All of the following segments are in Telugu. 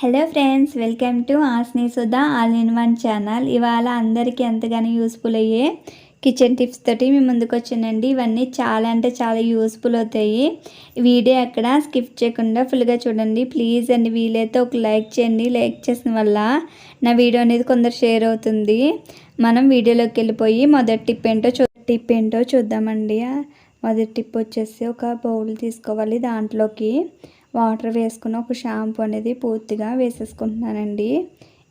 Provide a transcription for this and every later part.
Hello friends welcome to ఆస్ని Sudha all in one channel ఇవాళ అందరికీ ఎంతగానో యూస్ఫుల్ అయ్యే కిచెన్ టిప్స్ తోటి మీ ముందుకు వచ్చానండి. ఇవన్నీ చాలా అంటే చాలా యూస్ఫుల్ అవుతాయి. వీడియో అక్కడ స్కిప్ చేయకుండా ఫుల్గా చూడండి. ప్లీజ్ అండి వీలైతే ఒక లైక్ చేయండి. లైక్ చేసిన వల్ల నా వీడియో అనేది కొందరు షేర్ అవుతుంది. మనం వీడియోలోకి వెళ్ళిపోయి మొదటి టిప్ ఏంటో చూ టిప్ ఏంటో చూద్దామండి. మొదటి టిప్ వచ్చేసి ఒక బౌల్ తీసుకోవాలి దాంట్లోకి. వాటర్ వేసుకుని ఒక షాంపూ అనేది పూర్తిగా వేసేసుకుంటున్నానండి.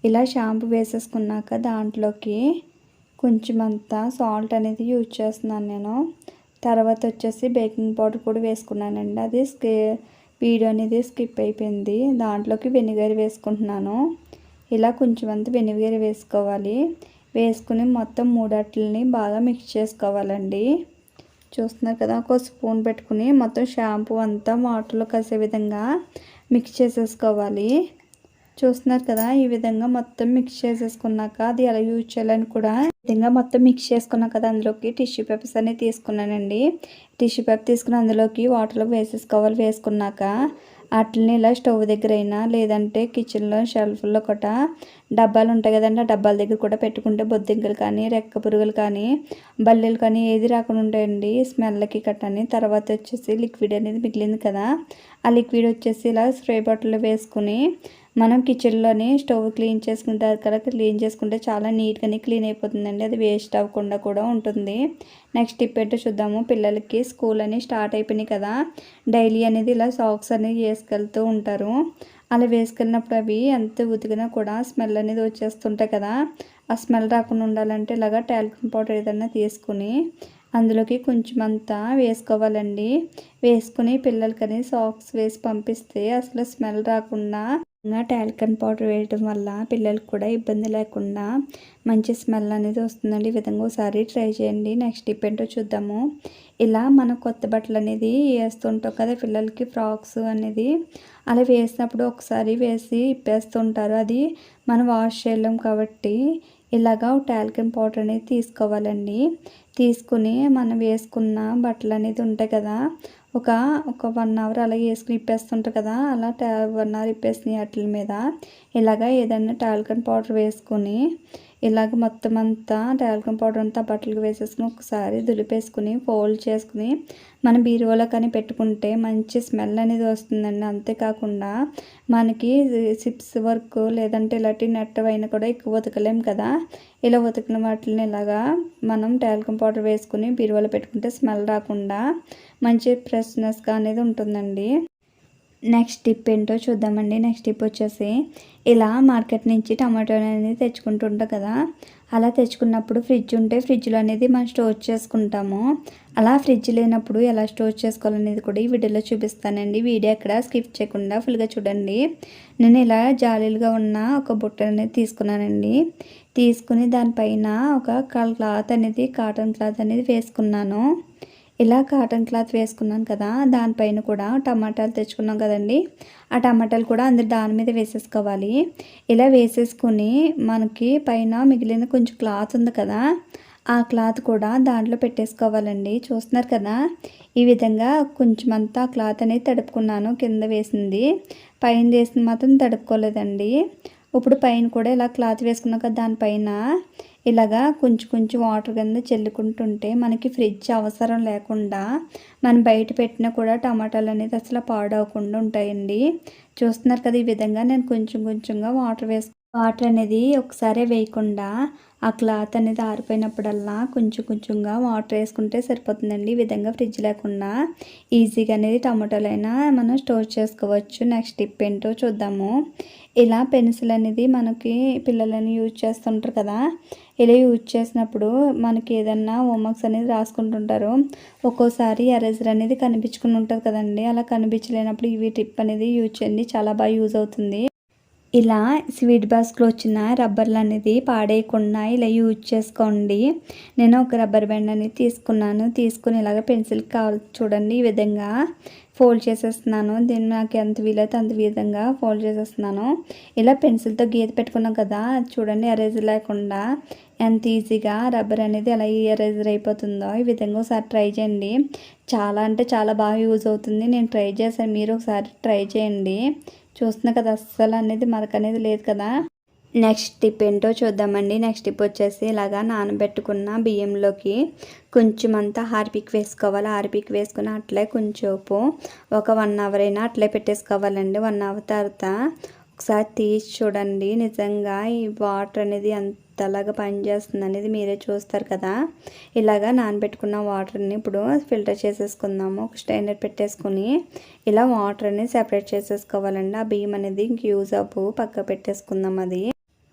ఇలా షాంపూ వేసేసుకున్నాక దాంట్లోకి కొంచెం అంతా సాల్ట్ అనేది యూజ్ చేస్తున్నాను నేను. తర్వాత వచ్చేసి బేకింగ్ పౌడర్ కూడా వేసుకున్నానండి. అది స్కి వీడియో అనేది స్కిప్ అయిపోయింది. దాంట్లోకి వెనిగర్ వేసుకుంటున్నాను. ఇలా కొంచెం అంత వెనిగర్ వేసుకోవాలి. వేసుకుని మొత్తం మూడట్లని బాగా మిక్స్ చేసుకోవాలండి. చూస్తున్నారు కదా ఒక స్పూన్ పెట్టుకుని మొత్తం షాంపూ అంతా వాటర్లో కలిసే విధంగా మిక్స్ చేసేసుకోవాలి. చూస్తున్నారు కదా ఈ విధంగా మొత్తం మిక్స్ చేసేసుకున్నాక అది ఎలా యూజ్ చేయాలని కూడా ఈ విధంగా మొత్తం మిక్స్ చేసుకున్నాక కదా అందులోకి టిష్యూ పేపర్స్ అనేవి తీసుకున్నానండి. టిష్యూ పేపర్ తీసుకుని అందులోకి వాటర్లో వేసేసుకోవాలి. వేసుకున్నాక వాటిని ఇలా స్టవ్ దగ్గర అయినా లేదంటే కిచెన్లో షెల్ఫ్లో కూడా డబ్బాలు ఉంటాయి కదండి ఆ డబ్బాల దగ్గర కూడా పెట్టుకుంటే బొద్దింకలు కానీ రెక్క పురుగులు కానీ బల్లెలు కానీ ఏది రాకుండా ఉంటాయండి. స్మెల్కి కట్టని తర్వాత వచ్చేసి లిక్విడ్ అనేది మిగిలింది కదా. ఆ లిక్విడ్ వచ్చేసి ఇలా స్ప్రే బాటిల్లో వేసుకుని మనం కిచెన్లోని స్టవ్ క్లీన్ చేసుకుంటే కదా క్లీన్ చేసుకుంటే చాలా నీట్గానే క్లీన్ అయిపోతుందండి. అది వేస్ట్ అవ్వకుండా కూడా ఉంటుంది. నెక్స్ట్ టిప్ ఏంటో చూద్దాము. పిల్లలకి స్కూల్ అని స్టార్ట్ అయిపోయినాయి కదా. డైలీ అనేది ఇలా సాక్స్ అనేది వేసుకెళ్తూ ఉంటారు. అలా వేసుకెళ్ళినప్పుడు అవి ఎంత ఉతికినా కూడా స్మెల్ అనేది వచ్చేస్తుంటాయి కదా. ఆ స్మెల్ రాకుండా ఉండాలంటే ఇలాగా టాల్కమ్ పౌడర్ ఏదైనా తీసుకుని అందులోకి కొంచెం అంతా వేసుకోవాలండి. వేసుకుని పిల్లలకని సాక్స్ వేసి పంపిస్తే అసలు స్మెల్ రాకుండా టాల్కన్ పౌడర్ వేయడం వల్ల పిల్లలకు కూడా ఇబ్బంది లేకుండా మంచి స్మెల్ అనేది వస్తుందండి. ఈ విధంగా ఒకసారి ట్రై చేయండి. నెక్స్ట్ టిప్ ఏంటో చూద్దాము. ఇలా మన కొత్త బట్టలు అనేది వేస్తుంటాం కదా పిల్లలకి ఫ్రాక్స్ అనేది. అలా వేసినప్పుడు ఒకసారి వేసి ఇప్పేస్తుంటారు. అది మనం వాష్ చేయలేం కాబట్టి ఇలాగా టాల్కన్ పౌడర్ అనేది తీసుకోవాలండి. తీసుకుని మనం వేసుకున్న బట్టలు అనేది ఉంటాయి కదా ఒక ఒక వన్ అవర్ అలాగే వేసుకుని ఇప్పేస్తుంటారు కదా అలా వన్ అవర్ ఇప్పేస్తుంది వాటి మీద. ఇలాగ ఏదైనా టాల్కన్ పౌడర్ వేసుకొని ఇలాగ మొత్తం అంతా టాల్కమ్ పౌడర్ అంతా బట్టలకు వేసేసుకుని ఒకసారి దులిపేసుకుని ఫోల్డ్ చేసుకుని మన బీరువాలో కానీ పెట్టుకుంటే మంచి స్మెల్ అనేది వస్తుందండి. అంతేకాకుండా మనకి సిప్స్ వర్క్ లేదంటే ఇలాంటి నెట్ అయినా కూడా ఎక్కువ ఉతకలేం కదా. ఇలా ఉతికిన వాటిని ఇలాగా మనం టాల్కమ్ పౌడర్ వేసుకుని బీరువాలో పెట్టుకుంటే స్మెల్ రాకుండా మంచి ఫ్రెష్నెస్గా అనేది ఉంటుందండి. నెక్స్ట్ టిప్ ఏంటో చూద్దామండి. నెక్స్ట్ టిప్ వచ్చేసి ఇలా మార్కెట్ నుంచి టమాటోలు అనేది తెచ్చుకుంటుంటాం కదా. అలా తెచ్చుకున్నప్పుడు ఫ్రిడ్జ్ ఉంటే ఫ్రిడ్జ్లో అనేది మనం స్టోర్ చేసుకుంటాము. అలా ఫ్రిడ్జ్ లేనప్పుడు ఎలా స్టోర్ చేసుకోవాలనేది కూడా ఈ వీడియోలో చూపిస్తానండి. వీడియో అక్కడ స్కిప్ చేయకుండా ఫుల్గా చూడండి. నేను ఇలా జాలీలుగా ఉన్న ఒక బుట్ట అనేది తీసుకున్నానండి. తీసుకుని దానిపైన ఒక క్లాత్ అనేది కాటన్ క్లాత్ అనేది వేసుకున్నాను. ఇలా కాటన్ క్లాత్ వేసుకున్నాను కదా దానిపైన కూడా టమాటాలు తెచ్చుకున్నాం కదండి. ఆ టమాటాలు కూడా అందరు దాని మీద వేసేసుకోవాలి. ఇలా వేసేసుకొని మనకి పైన మిగిలిన కొంచెం క్లాత్ ఉంది కదా ఆ క్లాత్ కూడా దాంట్లో పెట్టేసుకోవాలండి. చూస్తున్నారు కదా ఈ విధంగా కొంచెం అంతా క్లాత్ అనేది తడుపుకున్నాను కింద వేసింది. పైన వేసింది మాత్రం తడుపుకోలేదండి. ఇప్పుడు పైన కూడా ఇలా క్లాత్ వేసుకున్నాక దానిపైన ఇలాగా కొంచెం కొంచెం వాటర్ కింద చెల్లుకుంటుంటే మనకి ఫ్రిడ్జ్ అవసరం లేకుండా మనం బయట పెట్టినా కూడా టమాటాలు అనేది అసలు పాడవకుండా ఉంటాయండి. చూస్తున్నారు కదా ఈ విధంగా నేను కొంచెం కొంచెంగా వాటర్ వేసుకు వాటర్ అనేది ఒకసారి వేయకుండా ఆ క్లాత్ అనేది ఆరిపోయినప్పుడల్లా కొంచెం కొంచెంగా వాటర్ వేసుకుంటే సరిపోతుందండి. ఈ విధంగా ఫ్రిడ్జ్ లేకుండా ఈజీగా అనేది టమాటోలైనా మనం స్టోర్ చేసుకోవచ్చు. నెక్స్ట్ టిప్ ఏంటో చూద్దాము. ఇలా పెన్సిల్ అనేది మనకి పిల్లలని యూజ్ చేస్తుంటారు కదా ఇలా యూజ్ చేసినప్పుడు మనకి ఏదన్నా హోంవర్క్స్ అనేది రాసుకుంటుంటారు. ఒక్కోసారి ఎరేజర్ అనేది కనిపించుకుని ఉంటుంది కదండి అలా కనిపించలేనప్పుడు ఇవి టిప్ అనేది యూజ్ చేయండి. చాలా బాగా యూజ్ అవుతుంది. ఇలా స్వీట్ బాస్క్లో వచ్చిన రబ్బర్లు అనేది పాడేయకుండా ఇలా యూజ్ చేసుకోండి. నేను ఒక రబ్బర్ బ్యాండ్ అనేది తీసుకున్నాను. తీసుకుని ఇలాగ పెన్సిల్ కావాలి చూడండి ఈ విధంగా ఫోల్డ్ చేసేస్తున్నాను. దీన్ని నాకు ఎంత వీలైతే అంత విధంగా ఫోల్డ్ చేసేస్తున్నాను. ఇలా పెన్సిల్తో గీత పెట్టుకున్నాం కదా చూడండి ఎరేజర్ లేకుండా ఎంత ఈజీగా రబ్బర్ అనేది ఎలా ఎరేజర్ అయిపోతుందో ఈ విధంగా ఒకసారి ట్రై చేయండి. చాలా అంటే చాలా బాగా యూజ్ అవుతుంది. నేను ట్రై చేశాను. మీరు ఒకసారి ట్రై చేయండి. చూస్తున్నా కదా అస్సలు అనేది మరక అనేది లేదు కదా. నెక్స్ట్ టిప్ ఏంటో చూద్దామండి. నెక్స్ట్ టిప్ వచ్చేసి ఇలాగా నానబెట్టుకున్న బియ్యంలోకి కొంచెం అంతా హార్పిక్ వేసుకోవాలి. హార్పిక్ వేసుకుని అట్లే కొంచెం ఒక వన్ అవర్ అయినా అట్లే పెట్టేసుకోవాలండి. వన్ అవర్ తర్వాత ఒకసారి తీసి చూడండి. నిజంగా ఈ వాటర్ అనేది ఎంతలాగా పనిచేస్తుంది అనేది మీరే చూస్తారు కదా. ఇలాగా నానబెట్టుకున్న వాటర్ని ఇప్పుడు ఫిల్టర్ చేసేసుకుందాము. ఒక స్టైనర్ పెట్టేసుకుని ఇలా వాటర్ని సెపరేట్ చేసేసుకోవాలండి. ఆ బియ్యం అనేది ఇంక యూజ్ అవ్వు పక్క పెట్టేసుకుందాం అది.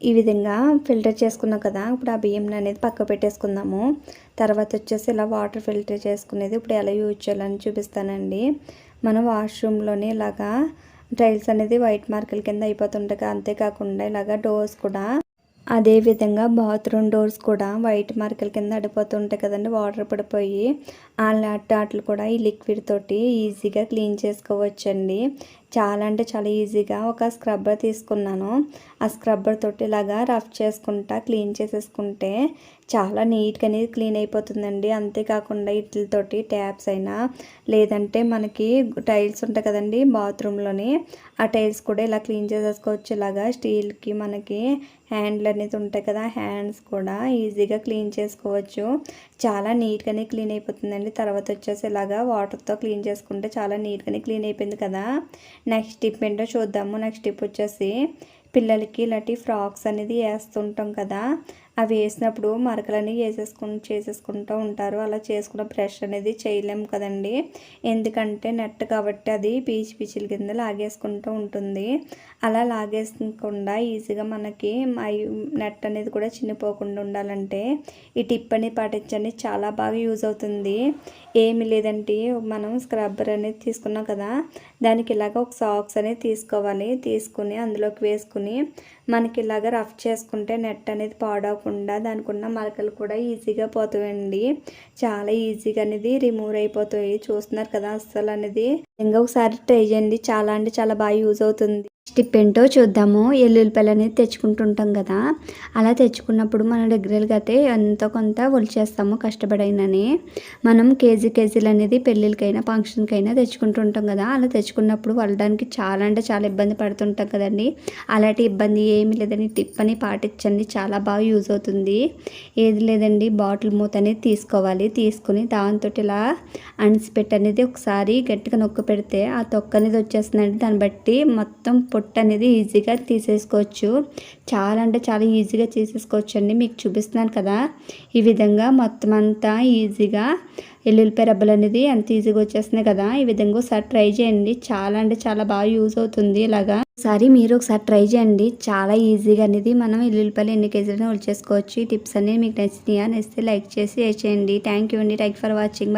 ఈ విధంగా ఫిల్టర్ చేసుకున్నాం కదా. ఇప్పుడు ఆ బియ్యం అనేది పక్క పెట్టేసుకుందాము. తర్వాత వచ్చేసి ఇలా వాటర్ ఫిల్టర్ చేసుకునేది ఇప్పుడు ఎలా యూజ్ చేయాలని చూపిస్తానండి. మనం వాష్రూమ్లోనే ఇలాగా టైల్స్ అనేది వైట్ మార్కుల కింద అయిపోతుంటాయి అంతేకాకుండా ఇలాగా డోర్స్ కూడా అదేవిధంగా బాత్రూమ్ డోర్స్ కూడా వైట్ మార్కుల కింద అడిపోతుంటాయి కదండి వాటర్ పడిపోయి. అలాంటి వాటిని కూడా ఈ లిక్విడ్ తోటి ఈజీగా క్లీన్ చేసుకోవచ్చండి. చాలా అంటే చాలా ఈజీగా ఒక స్క్రబ్బర్ తీసుకున్నాను. ఆ స్క్రబ్బర్ తోటి ఇలాగా రఫ్ చేసుకుంటా క్లీన్ చేసేసుకుంటే చాలా నీట్గా అనేది క్లీన్ అయిపోతుందండి. అంతేకాకుండా ఇట్లతోటి ట్యాప్స్ అయినా లేదంటే మనకి టైల్స్ ఉంటాయి కదండి బాత్రూంలోని ఆ టైల్స్ కూడా ఇలా క్లీన్ చేసేసుకోవచ్చు. ఇలాగా స్టీల్కి మనకి హ్యాండ్లు అనేది ఉంటాయి కదా హ్యాండ్స్ కూడా ఈజీగా క్లీన్ చేసుకోవచ్చు. చాలా నీట్గానే క్లీన్ అయిపోతుందండి. తర్వాత వచ్చేసి ఇలాగా వాటర్తో క్లీన్ చేసుకుంటే చాలా నీట్గానే క్లీన్ అయిపోయింది కదా. నెక్స్ట్ టిప్ ఏంటో చూద్దాము. నెక్స్ట్ టిప్ వచ్చేసి పిల్లలకి ఇలాంటి ఫ్రాక్స్ అనేది వేస్తుంటాం కదా. అవి వేసినప్పుడు మరకలని వేసేసుకుని చేసేసుకుంటూ ఉంటారు. అలా చేసుకున్న బ్రష్ అనేది చేయలేము కదండి. ఎందుకంటే నెట్ కాబట్టి అది పీచు పీచుల కింద లాగేసుకుంటూ ఉంటుంది. అలా లాగేసుకుండా ఈజీగా మనకి నెట్ అనేది కూడా చిన్నపోకుండా ఉండాలంటే ఈ టిప్ అని పాటించండి. చాలా బాగా యూజ్ అవుతుంది. ఏమి లేదంటే మనం స్క్రబ్బర్ అనేది తీసుకున్నాం కదా దానికి ఇలాగ ఒక సాక్స్ అనేది తీసుకోవాలి. తీసుకుని అందులోకి వేసుకుని మనకి ఇలాగ రఫ్ చేసుకుంటే నెట్ అనేది పాడవకుండా దానికి ఉన్న మరకలు కూడా ఈజీగా పోతాయండి. చాలా ఈజీగా అనేది రిమూవ్ అయిపోతాయి. చూస్తున్నారు కదా అస్సలు అనేది ఇంకా ఒకసారి ట్రై చేయండి. చాలా అంటే చాలా బాగా యూజ్ అవుతుంది. స్టిప్ ఏంటో చూద్దాము. ఎల్లుల్లిపాయలు అనేది తెచ్చుకుంటుంటాం కదా. అలా తెచ్చుకున్నప్పుడు మన రెగ్యులర్గా అయితే ఎంతో కొంత ఒలిచేస్తాము కష్టపడైనని మనం కేజీ కేజీలు అనేది పెళ్ళిళ్ళకైనా ఫంక్షన్కైనా తెచ్చుకుంటుంటాం కదా. అలా తెచ్చుకున్నప్పుడు వాళ్ళడానికి చాలా అంటే చాలా ఇబ్బంది పడుతుంటాం కదండి. అలాంటి ఇబ్బంది ఏమి లేదని టిప్ అని పాటించండి. చాలా బాగా యూజ్ అవుతుంది. ఏది లేదండి. బాటిల్ మూత అనేది తీసుకోవాలి. తీసుకుని దాంతో ఇలా అణిసిపెట్టి అనేది ఒకసారి గట్టిగా నొక్కు పెడితే ఆ తొక్క అనేది వచ్చేస్తుందండి. దాన్ని బట్టి మొత్తం పొట్టు అనేది ఈజీగా తీసేసుకోవచ్చు. చాలా అంటే చాలా ఈజీగా చేసేసుకోవచ్చు అండి మీకు చూపిస్తున్నాను కదా. ఈ విధంగా మొత్తం అంతా ఈజీగా ఎల్లుల్లిపాయ రబ్బలు అనేది ఎంత ఈజీగా వచ్చేస్తున్నాయి కదా. ఈ విధంగా ఒకసారి ట్రై చేయండి. చాలా అంటే చాలా బాగా యూజ్ అవుతుంది ఇలాగా. ఒకసారి మీరు ఒకసారి ట్రై చేయండి. చాలా ఈజీగా అనేది మనం ఎల్లుల్లిపాయలు ఎన్ని కేజీలను చేసుకోవచ్చు ఈ టిప్స్ అన్ని మీకు నచ్చినాయా? నచ్చితే లైక్ చేసి చేయండి. థ్యాంక్ యూ అండి. Thank for watching. బాయ్.